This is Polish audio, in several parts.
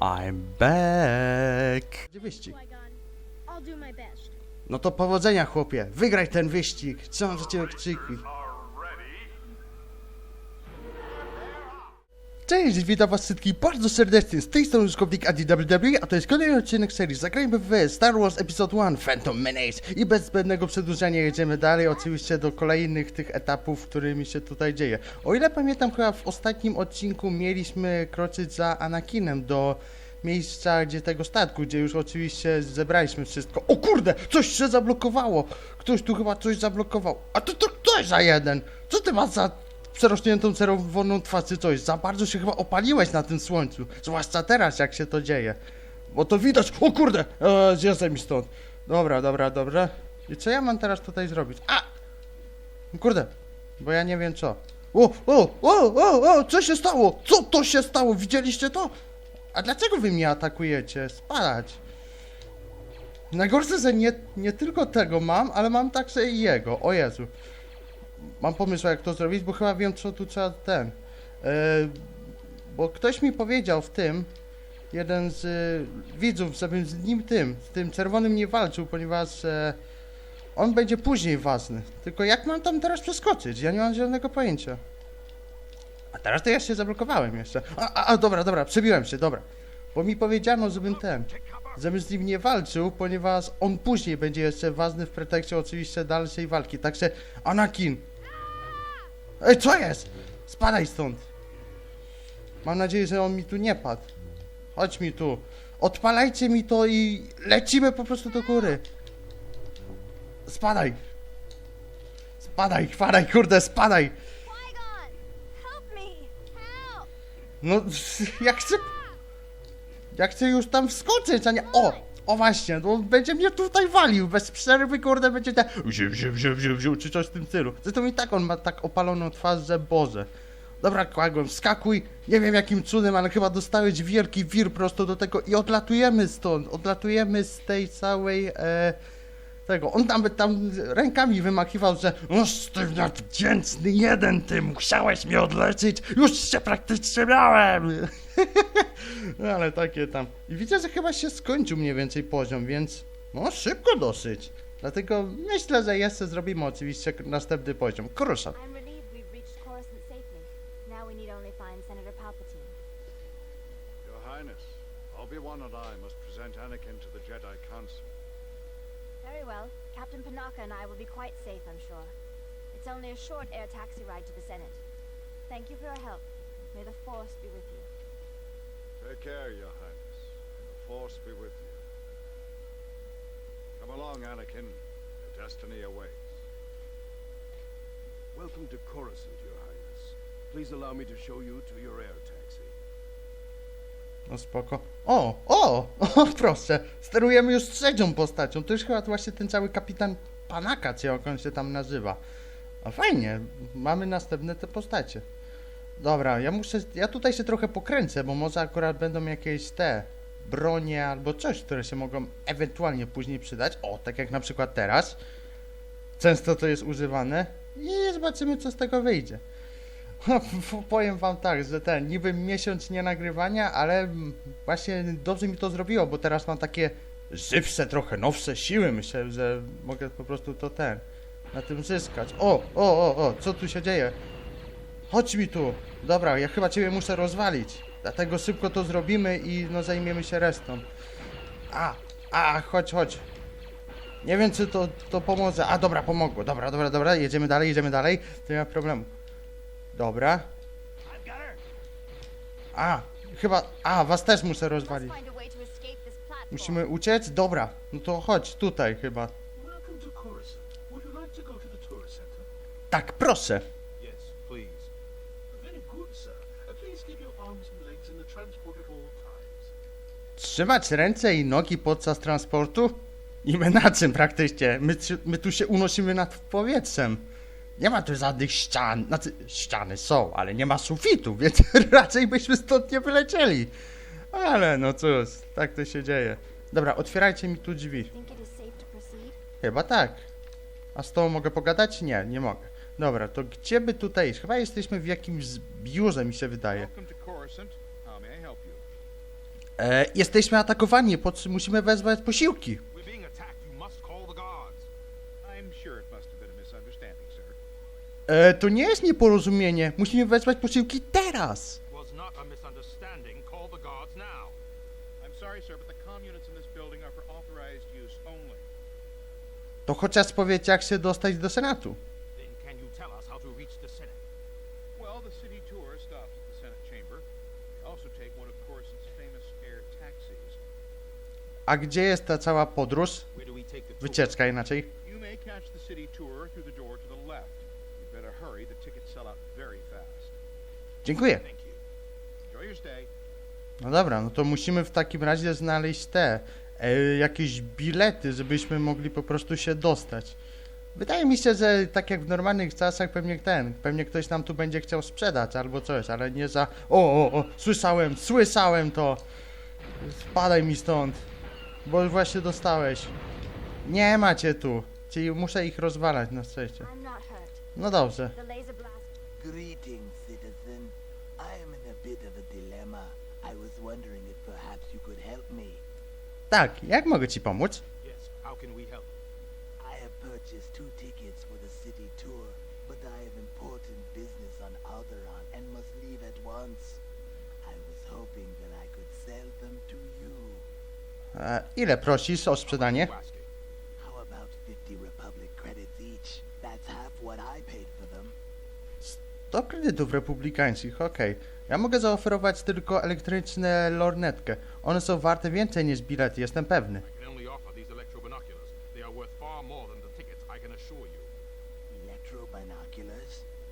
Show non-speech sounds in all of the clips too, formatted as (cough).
I'm back. Gdzie wyścig? Best. No to powodzenia, chłopie. Wygraj ten wyścig. Trzymam za ciebie kciuki. Cześć, witam was wszystkich bardzo serdecznie. Z tej strony użytkownik ADWW, a to jest kolejny odcinek serii Zagrajmy w Star Wars Episode 1 Phantom Menace. I bez zbędnego przedłużenia jedziemy dalej, oczywiście do kolejnych tych etapów, którymi się tutaj dzieje. O ile pamiętam, chyba w ostatnim odcinku mieliśmy kroczyć za Anakinem do miejsca, gdzie tego statku, gdzie już oczywiście zebraliśmy wszystko. O kurde, coś się zablokowało. Ktoś tu chyba coś zablokował. A to, to, to za jeden. Co ty masz za przerośniętą czerwoną twarz czy coś? Za bardzo się chyba opaliłeś na tym słońcu. Zwłaszcza teraz, jak się to dzieje. Bo to widać. O kurde, eee, zjeżdżaj mi stąd. Dobra, dobra, dobra. I co ja mam teraz tutaj zrobić? A! Kurde, bo ja nie wiem co. O, o, o, o, o, co się stało? Co to się stało? Widzieliście to? A dlaczego wy mnie atakujecie? Spadać. Najgorsze, że nie, nie tylko tego mam, ale mam także i jego. O Jezu. Mam pomysł, jak to zrobić, bo chyba wiem, co tu trzeba ten. E, bo ktoś mi powiedział w tym, jeden z e, widzów, żebym z nim tym, z tym czerwonym nie walczył, ponieważ e, on będzie później ważny. Tylko jak mam tam teraz przeskoczyć? Ja nie mam żadnego pojęcia. A teraz to ja się zablokowałem jeszcze. A, a, a dobra, dobra, przebiłem się, dobra. Bo mi powiedziano, żebym ten, żebym z nim nie walczył, ponieważ on później będzie jeszcze ważny w pretekście oczywiście dalszej walki. Także Anakin. Ej, co jest? Spadaj stąd. Mam nadzieję, że on mi tu nie padł. Chodź mi tu. Odpalajcie mi to i lecimy po prostu do góry. Spadaj. Spadaj, spadaj, kurde, spadaj. No, (laughs) ja chcę... Ja chcę już tam wskoczyć, a nie... O! O właśnie, no będzie mnie tutaj walił, bez przerwy, kurde, będzie te... Wziu, wziu, wziu, wziu, czy coś w tym stylu. Zresztą i tak on ma tak opaloną twarz, że Boże. Dobra, Kłagłem, wskakuj, nie wiem jakim cudem, ale chyba dostałeś wielki wir prosto do tego i odlatujemy stąd, odlatujemy z tej całej... E, tego, on tam, tam rękami wymachiwał, że no sztywniak wdzięczny jeden, ty musiałeś mnie odleczyć, już się praktycznie miałem. no (laughs) ale takie tam. I widzę, że chyba się skończył mniej więcej poziom, więc no szybko dosyć. Dlatego myślę, że jeszcze zrobimy oczywiście następny poziom. Krusza. Captain Panaka and I will be quite safe, I'm sure. It's only a short air taxi ride to the Senate. Thank you for your help. May the Force be with you. Take care, Your Highness, and the Force be with you. Come along, Anakin. Your destiny awaits. Welcome to Coruscant, Your Highness. Please allow me to show you to your air taxi. No spoko. O, o, (laughs) o, proszę. Sterujemy już trzecią postacią. To już chyba właśnie ten cały kapitan Panaka, czy jak on się tam nazywa. A fajnie, mamy następne te postacie. Dobra, ja muszę, ja tutaj się trochę pokręcę, bo może akurat będą jakieś te bronie albo coś, które się mogą ewentualnie później przydać. O, tak jak na przykład teraz. Często to jest używane i zobaczymy, co z tego wyjdzie. (laughs) Powiem wam tak, że ten niby miesiąc nie nagrywania, ale właśnie dobrze mi to zrobiło, bo teraz mam takie żywsze, trochę nowsze siły. Myślę, że mogę po prostu to ten na tym zyskać. O, o, o, o, co tu się dzieje? Chodź mi tu. Dobra, ja chyba ciebie muszę rozwalić. Dlatego szybko to zrobimy i no zajmiemy się resztą. A, a, chodź, chodź. Nie wiem, czy to, to pomoże. A, dobra, pomogło. Dobra, dobra, dobra, jedziemy dalej, jedziemy dalej. Nie ma problemu. Dobra. A, chyba. A, was też muszę rozwalić. Musimy uciec? Dobra. No to chodź, tutaj chyba. Tak, proszę. Trzymać ręce i nogi podczas transportu? I my na czym praktycznie? My, my tu się unosimy nad powietrzem. Nie ma tu żadnych ścian. Znaczy, ściany są, ale nie ma sufitu, (laughs) więc raczej byśmy stąd nie wylecieli. Ale no cóż, tak to się dzieje. Dobra, otwierajcie mi tu drzwi. Chyba tak. A z tobą mogę pogadać? Nie, nie mogę. Dobra, to gdzie by tutaj iść? Chyba jesteśmy w jakimś biurze, mi się wydaje. E, jesteśmy atakowani, musimy wezwać posiłki. E, to nie jest nieporozumienie, musimy wezwać posiłki teraz. A. To chociaż powiecie, jak się dostać do Senatu. Then can you tell us how to reach Dziękuję. No dobra, no to musimy w takim razie znaleźć te e, jakieś bilety, żebyśmy mogli po prostu się dostać. Wydaje mi się, że tak jak w normalnych czasach pewnie ten, pewnie ktoś nam tu będzie chciał sprzedać albo coś, ale nie za... O, o, o, słyszałem, słyszałem to! Spadaj mi stąd, bo właśnie dostałeś. Nie macie tu, czyli muszę ich rozwalać na szczęście. No dobrze. The Greetings, citizen. I am in a bit of a dilemma. I was wondering if perhaps you could help me. Tak, jak mogę ci pomóc? Yes. How can we help? I have purchased two tickets for the city tour, but I have important business on Alderaan and must leave at once. I was hoping that I could sell them to you. E, ile prosisz o sprzedanie? Do kredytów republikańskich, okej. Ja mogę zaoferować tylko elektryczne lornetkę. One są warte więcej niż bilety, jestem pewny.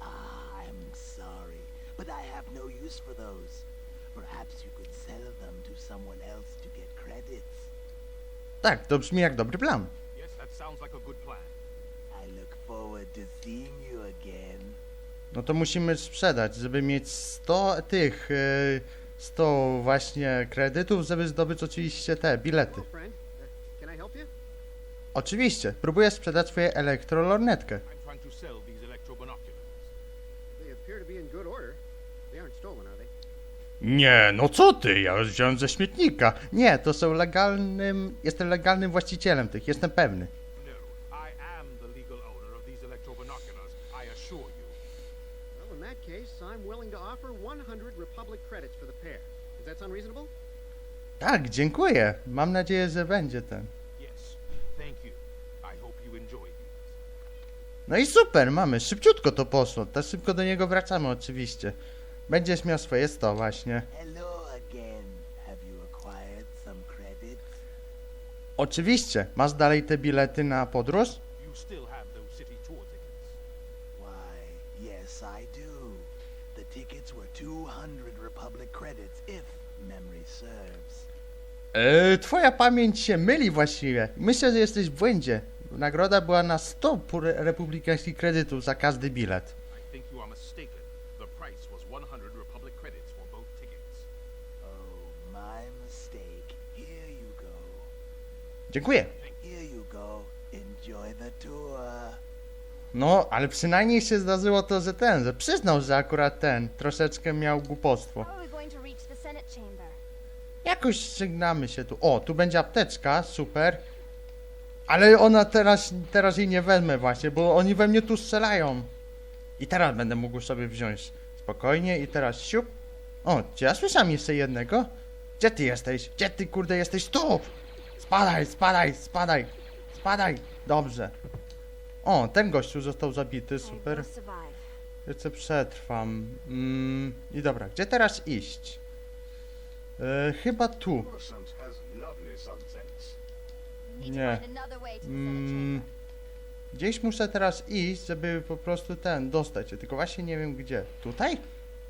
Ah, I'm sorry, but I have no use for those. Perhaps you could sell them to someone else to get credits. Tak, to brzmi jak dobry plan. Yes, that sounds like a good plan. I look forward to seeing. No to musimy sprzedać, żeby mieć 100 tych, yy, 100 właśnie kredytów, żeby zdobyć oczywiście te bilety. Uh? Oczywiście, próbuję sprzedać swoje elektrolornetkę. Nie, no co ty, ja już wziąłem ze śmietnika. Nie, to są legalnym, jestem legalnym właścicielem tych, jestem pewny. Offer 100 Republic credits for the pair. Does that sound reasonable? Tak, dziękuję. Mam nadzieję, że będzie ten. Yes, thank you. I hope you enjoy these. No i super, mamy, szybciutko to poszło. Tak szybko do niego wracamy oczywiście. Będziesz miał swoje 100 właśnie. Hello again. Have you acquired some credits? Oczywiście, masz dalej te bilety na podróż? You still Eee, twoja pamięć się myli właściwie. Myślę, że jesteś w błędzie. Nagroda była na 100 pu- republikańskich kredytów za każdy bilet. I think you are mistaken. The price was 100 Republic credits for both tickets. Oh. Dziękuję. No, ale przynajmniej się zdarzyło to, że ten, że przyznał, że akurat ten troszeczkę miał głupostwo. Jakoś żegnamy się tu. O, tu będzie apteczka, super. Ale ona teraz, teraz jej nie wezmę właśnie, bo oni we mnie tu strzelają. I teraz będę mógł sobie wziąć spokojnie i teraz siup. O, czy ja słyszałem jeszcze jednego? Gdzie ty jesteś? Gdzie ty kurde jesteś? Tu! Spadaj, spadaj, spadaj, spadaj. Dobrze. O, ten gościu został zabity, super. survive. Jeszcze przetrwam. Mm, I dobra, gdzie teraz iść? E, chyba tu. Nie. Mm, gdzieś muszę teraz iść, żeby po prostu ten dostać się, tylko właśnie nie wiem gdzie. Tutaj?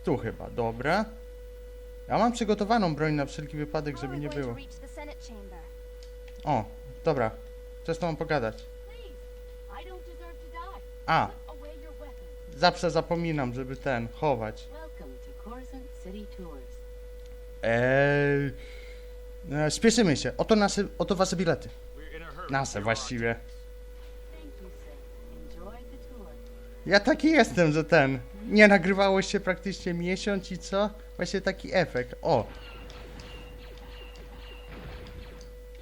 Tu chyba, dobra. Ja mam przygotowaną broń na wszelki wypadek, żeby nie było. O, dobra. Chcę z tobą pogadać. A, zawsze zapominam, żeby ten, chować. Welcome to Coruscant City Tours. Eee, e, spieszymy się. Oto, nasze, oto wasze bilety. Nasze właściwie. Ja taki jestem, że ten. Nie nagrywało się praktycznie miesiąc i co? Właśnie taki efekt. O.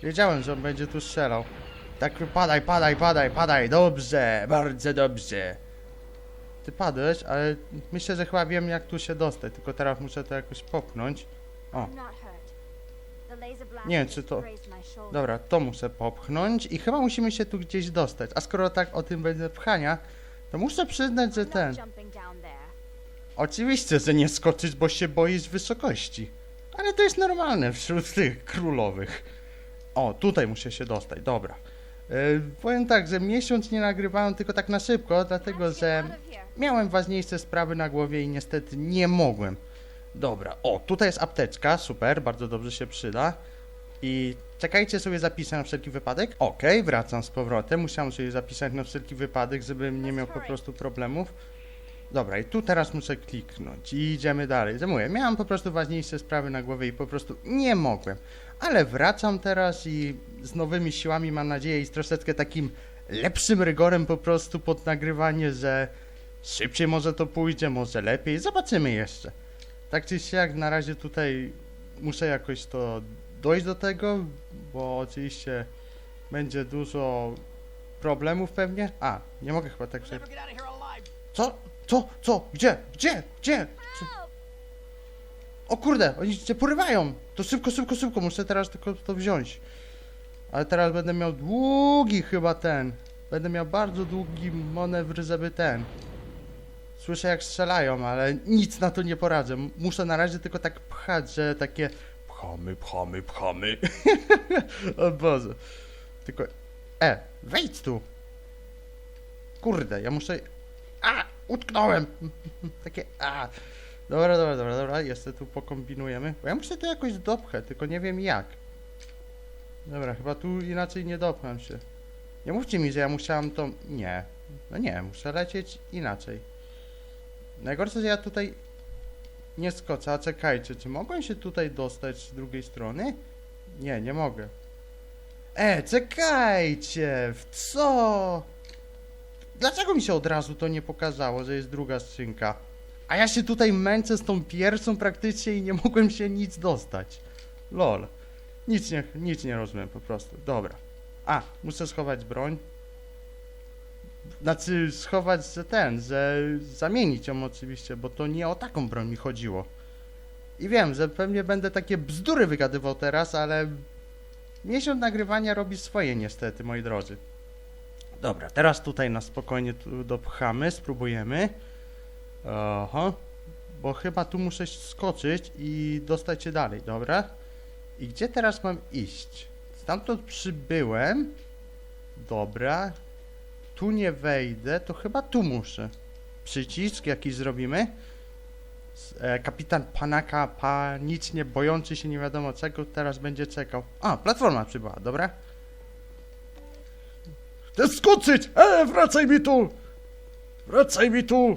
Wiedziałem, że on będzie tu strzelał. Tak, padaj, padaj, padaj, padaj. Dobrze, bardzo dobrze. Ty padłeś, ale myślę, że chyba wiem jak tu się dostać, tylko teraz muszę to jakoś popchnąć. O, Nie, czy to- dobra, to muszę popchnąć i chyba musimy się tu gdzieś dostać. A skoro tak o tym będzie pchania, to muszę przyznać, że ten... Oczywiście, że nie skoczysz, bo się boisz wysokości. Ale to jest normalne wśród tych królowych. O, tutaj muszę się dostać, dobra. Yy, powiem tak, że miesiąc nie nagrywałem tylko tak na szybko, dlatego że miałem ważniejsze sprawy na głowie i niestety nie mogłem. Dobra, o, tutaj jest apteczka, super, bardzo dobrze się przyda. I czekajcie, sobie zapisać na wszelki wypadek. Okej, wracam z powrotem, musiałem sobie zapisać na wszelki wypadek, żebym nie miał po prostu problemów. Dobra, i tu teraz muszę kliknąć i idziemy dalej. Zamuję, miałem po prostu ważniejsze sprawy na głowie i po prostu nie mogłem. Ale wracam teraz i z nowymi siłami mam nadzieję i z troszeczkę takim lepszym rygorem po prostu pod nagrywanie, że szybciej może to pójdzie, może lepiej. Zobaczymy jeszcze. Tak czy siak, na razie tutaj muszę jakoś to dojść do tego, bo oczywiście będzie dużo problemów pewnie. A, nie mogę chyba tak się... Co? Co? Co? Gdzie? Gdzie? Gdzie? Co? O kurde, oni cię porywają! To szybko, szybko, szybko, muszę teraz tylko to wziąć. Ale teraz będę miał długi chyba ten. Będę miał bardzo długi manewr, żeby ten. Słyszę jak strzelają, ale nic na to nie poradzę. Muszę na razie tylko tak pchać, że takie pchamy, pchamy, pchamy. (laughs) o Boże. Tylko, e, wejdź tu. Kurde, ja muszę... A! Utknąłem! (laughs) Takie, a! Dobra, dobra, dobra, dobra, jeszcze tu pokombinujemy. Bo ja muszę to jakoś dopchać, tylko nie wiem jak. Dobra, chyba tu inaczej nie dopcham się. Nie mówcie mi, że ja musiałam to... Nie. No nie, muszę lecieć inaczej. Najgorsze, że ja tutaj nie skoczę, a czekajcie, czy mogłem się tutaj dostać z drugiej strony? Nie, nie mogę. E, czekajcie! W co? Dlaczego mi się od razu to nie pokazało, że jest druga skrzynka? A ja się tutaj męczę z tą pierwszą praktycznie i nie mogłem się nic dostać. Lol. Nic nie, nic nie rozumiem po prostu. Dobra. A, muszę schować broń. Znaczy schować, ten, że zamienić ją oczywiście, bo to nie o taką broń mi chodziło. I wiem, że pewnie będę takie bzdury wygadywał teraz, ale miesiąc nagrywania robi swoje niestety, moi drodzy. Dobra, teraz tutaj na spokojnie tu dopchamy, spróbujemy. Aha, bo chyba tu muszę skoczyć i dostać się dalej, dobra? I gdzie teraz mam iść? Stamtąd przybyłem. Dobra. Tu nie wejdę, to chyba tu muszę. Przycisk jakiś zrobimy. E, kapitan Panaka, panicznie bojący się nie wiadomo czego, teraz będzie czekał. A, platforma przybyła, dobra? Chcę skoczyć! E, wracaj mi tu! Wracaj mi tu!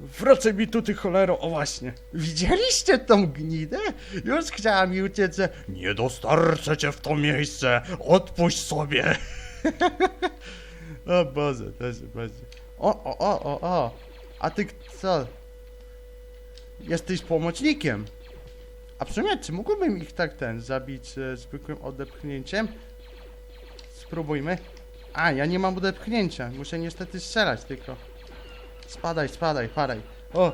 Wracaj mi tu, ty cholero, o właśnie. Widzieliście tą gnidę? Już chciała mi uciec, że nie dostarczę cię w to miejsce, odpuść sobie. (laughs) o Boże, też będzie. O, o, o, o, o. A ty co? Jesteś pomocnikiem. A w sumie, czy mógłbym ich tak ten zabić e, zwykłym odepchnięciem? Spróbujmy. A, ja nie mam odepchnięcia. Muszę niestety strzelać tylko. Spadaj, spadaj, padaj. O!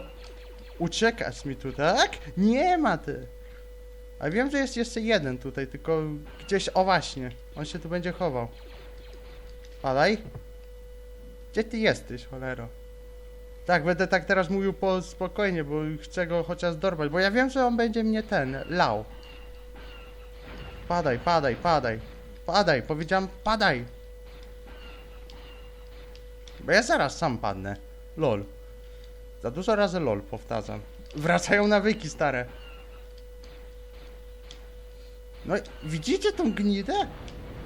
Uciekasz mi tu, tak? Nie ma ty. A wiem, że jest jeszcze jeden tutaj, tylko gdzieś, o właśnie. On się tu będzie chował. Padaj. Gdzie ty jesteś, cholero? Tak, będę tak teraz mówił po spokojnie, bo chcę go chociaż dorwać, bo ja wiem, że on będzie mnie ten, lał. Padaj, padaj, padaj. Padaj, powiedziałem padaj. Bo ja zaraz sam padnę. LOL. Za dużo razy LOL powtarzam. Wracają nawyki stare. No widzicie tą gnidę?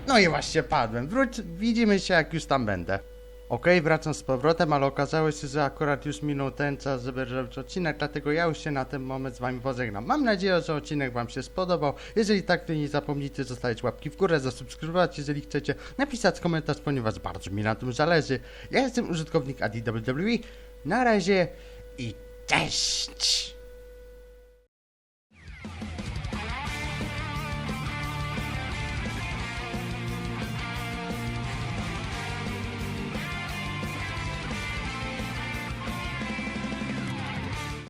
No i właśnie padłem. Wróć, widzimy się jak już tam będę. Okej, wracam z powrotem, ale okazało się, że akurat już minął ten czas, żeby robić odcinek, dlatego ja już się na ten moment z wami pożegnam. Mam nadzieję, że odcinek wam się spodobał. Jeżeli tak, to nie zapomnijcie zostawić łapki w górę, zasubskrybować, jeżeli chcecie, napisać komentarz, ponieważ bardzo mi na tym zależy. Ja jestem użytkownik ADWWE. Na razie i cześć!